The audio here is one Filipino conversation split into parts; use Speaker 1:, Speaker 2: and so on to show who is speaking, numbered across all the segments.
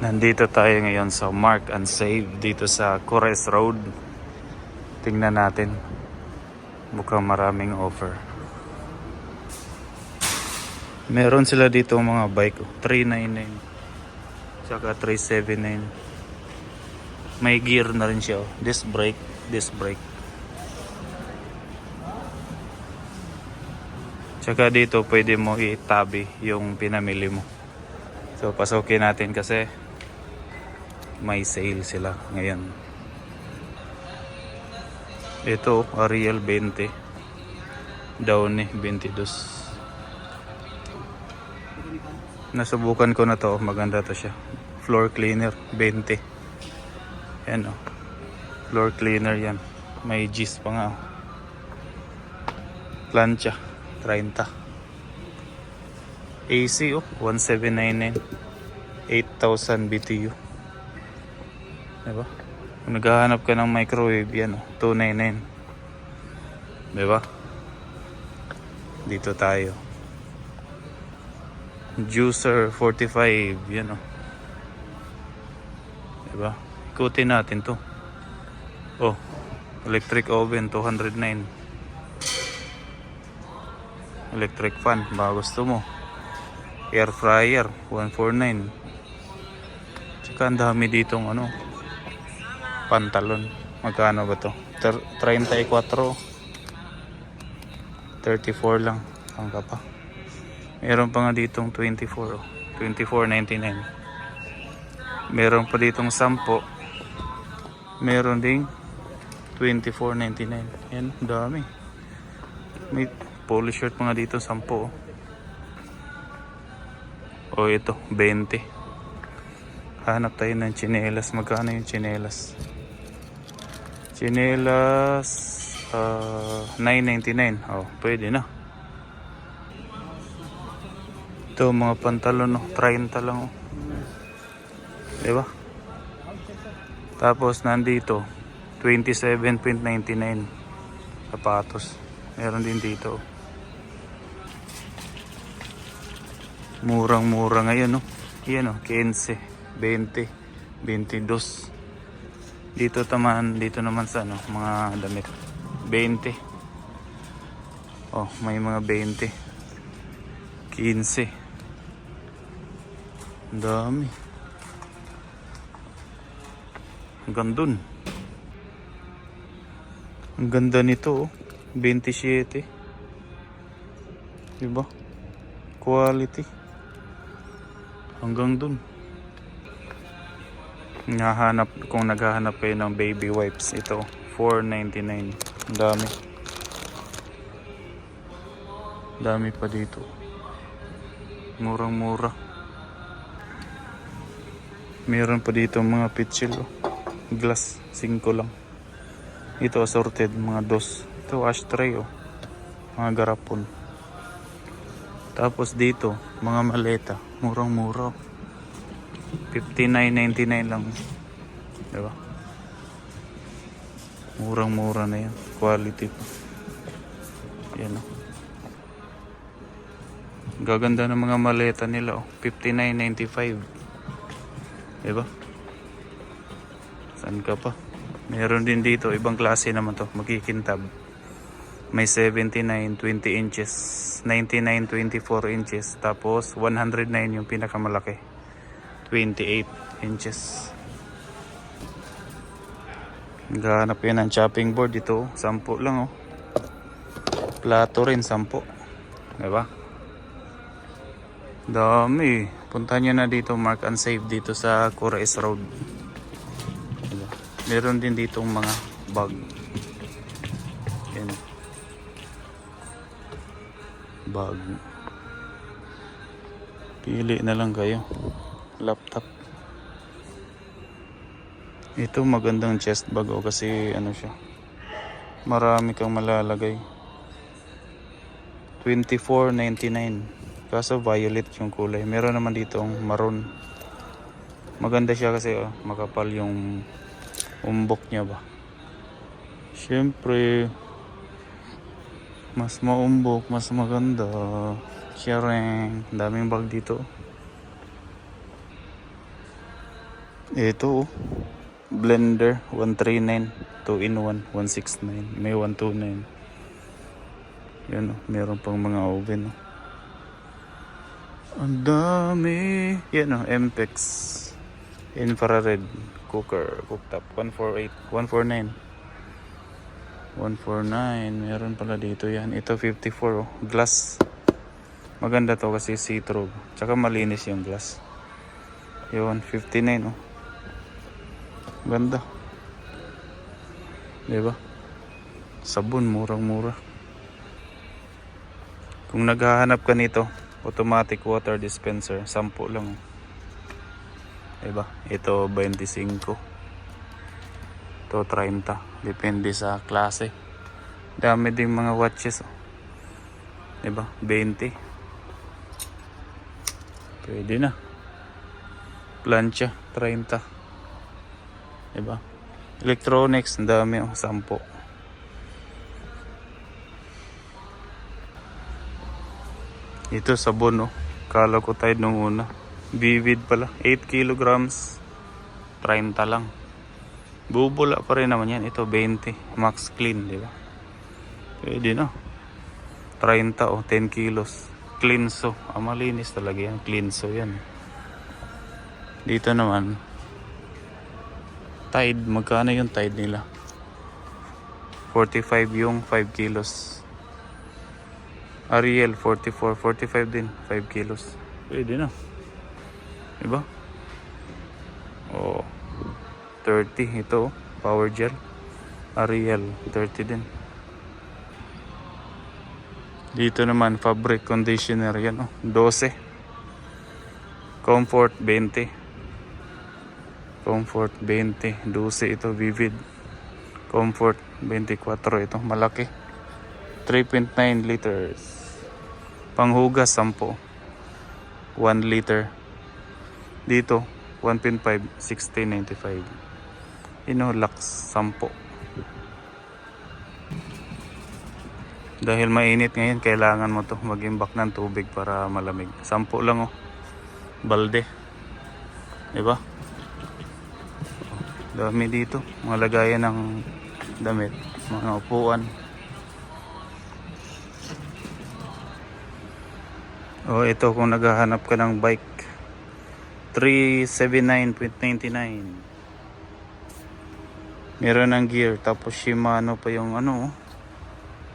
Speaker 1: Nandito tayo ngayon sa Mark and Save dito sa Cores Road. Tingnan natin. Mukhang maraming offer. Meron sila dito mga bike. oh. 399. Tsaka 379. May gear na rin siya. oh. Disc brake. Disc brake. Tsaka dito pwede mo itabi yung pinamili mo. So pasukin natin kasi may sale sila ngayon. Ito, Ariel 20. Downy 22. Nasubukan ko na to, maganda to siya. Floor cleaner 20. Yan oh. Floor cleaner yan. May gis pa nga oh. Plancha 30. AC oh, 1799. 8,000 BTU. Diba? Kung naghahanap ka ng microwave, yan oh, 299. Diba? Dito tayo. Juicer 45, yan oh. Diba? Ikutin natin to. Oh, electric oven 209. Electric fan, baka gusto mo. Air fryer 149. Tsaka ang dami ditong ano, pantalon. Magkano ba to? Ter- 34. 34 lang. Ang ka pa. Meron pa nga ditong 24. Oh. 24.99. Meron pa ditong 10. Meron ding 24.99. Yan, dami. May polo shirt pa nga dito 10. Oh. Ito, 20. Hanap tayo ng chinelas. Magkano yung chinelas? Chinelas ah, 9.99. Oh, pwede na. Ito mga pantalon, no? 30 lang. Oh. Diba? Tapos nandito, 27.99 sapatos. Meron din dito. oh. Murang-mura ngayon, no? Yan, oh, 15, 20, 22. Dito taman, dito naman sa ano, mga damit. 20. Oh, may mga 20. 15. Ang dami. Hanggang dun. Ang ganda nito, oh. 27. Diba? Quality. Hanggang dun. Nahanap, kung naghahanap kayo ng baby wipes, ito, 4.99. Ang dami. Dami pa dito. Murang-mura. Meron pa dito mga pitchil. oh. Glass, 5 lang. Ito assorted, mga dos. Ito ashtray, oh. Mga garapon. Tapos dito, mga maleta. Murang-mura. 59.99 lang. Diba? Murang-mura na yan. Quality pa. Yan oh. Gaganda ng mga maleta nila oh. 59.95. Diba? Saan ka pa? Meron din dito, ibang klase naman to, magkikintab. May 79, 20 inches, 99, 24 inches, tapos 109 yung pinakamalaki. 28 inches. Gahanap yan ng chopping board ito, 10 lang oh. Plato rin, 10. Diba? Dami. Punta nyo na dito, Mark and Save dito sa Cores Road. Diba? Meron din ditong mga bag. Yan. Bag. Pili na lang kayo. Laptop. Ito magandang chest bag o kasi ano siya. Marami kang malalagay. 24.99. Kaso violet yung kulay. Meron naman ditong maroon. Maganda siya kasi oh, makapal yung umbok niya ba. Siyempre, mas maumbok, mas maganda. Sharing, daming bag dito. Ito oh. Blender 139 2 in 1 169 may 129 yan oh meron pang mga oven oh. ang dami. Yan oh MPEX infrared cooker cooktop 148 149 149 meron pala dito yan. Ito 54 oh glass. Maganda to kasi see-through. Tsaka malinis yung glass. Yun 59 oh Ganda. Di ba? Sabon, murang-mura. Kung naghahanap ka nito, automatic water dispenser, 10 lang. Di ba? Ito 25. Ito 30. Depende sa klase. Dami ding mga watches. Oh. Ba? 20. Pwede na. Plancha, 30. Diba? Electronics, ang dami oh, sampo. Ito sabon oh. Kala ko tayo nung una. Vivid pala. 8 kilograms. 30 lang. Bubula pa rin naman yan. Ito 20. Max clean, di ba? Pwede no. 30 oh, 10 kilos. Cleanso. Ah, malinis talaga yan. Cleanso yan. Dito naman, Tide, magkano yung tide nila? 45 yung 5 kilos. Ariel, 44. 45 din, 5 kilos. Pwede na. Diba? Oh, 30 ito, power gel. Ariel, 30 din. Dito naman, fabric conditioner yan, oh, 12. Comfort, 20. Comfort 20, 12 ito Vivid. Comfort 24 ito, malaki. 3.9 liters. Panghugas 10. 1 liter. Dito 1.5 16.95. Ino Lux 10. Dahil mainit ngayon, kailangan mo to mag-imbak ng tubig para malamig. 10 lang oh. Balde. 'Di ba? Dami dito. Mga lagayan ng damit. Mga upuan. Oh, ito kung naghahanap ka ng bike. 379.99. Meron ng gear. Tapos Shimano pa yung ano oh.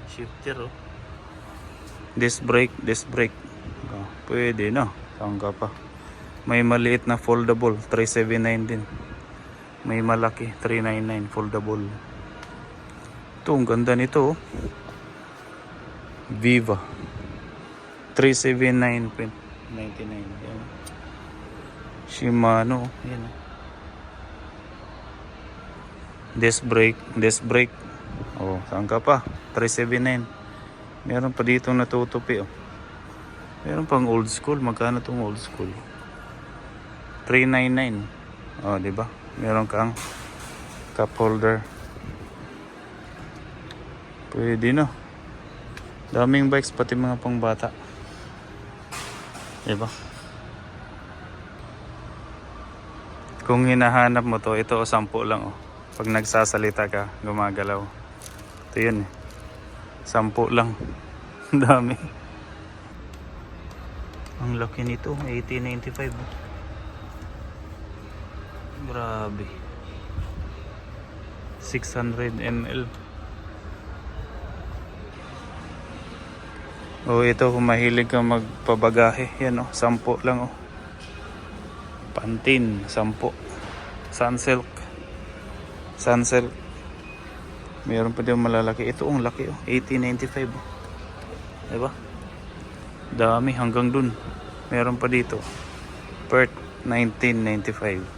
Speaker 1: Shifter oh. Disc brake, disc brake. Oh, pwede na. Saan ka pa? May maliit na foldable. 379 din. May malaki, 399 foldable. Ito, ang ganda nito. oh. Viva. 379.99. Yan. Shimano. Yan. oh. Disc brake, disc brake. Oh, saan ka pa? 379. Meron pa dito natutupi oh. Meron pang old school. Magkano tong old school? 399. Oh, di ba? Meron kang cup holder. Pwede no. Daming bikes pati mga pangbata. Diba? Kung hinahanap mo to, ito o sampu lang oh. Pag nagsasalita ka, gumagalaw. Ito yun eh. Sampu lang. Ang dami. Ang laki nito, 1895. oh. Grabe. 600 ml. Oh, ito kung mahilig kang magpabagahe. Yan oh, 10 lang oh. Pantin, 10. Sunsilk. Sunsilk. Meron pa din malalaki. Ito ang laki oh, 1895 oh. Diba? Dami hanggang dun. Meron pa dito. Perth 1995. Oh.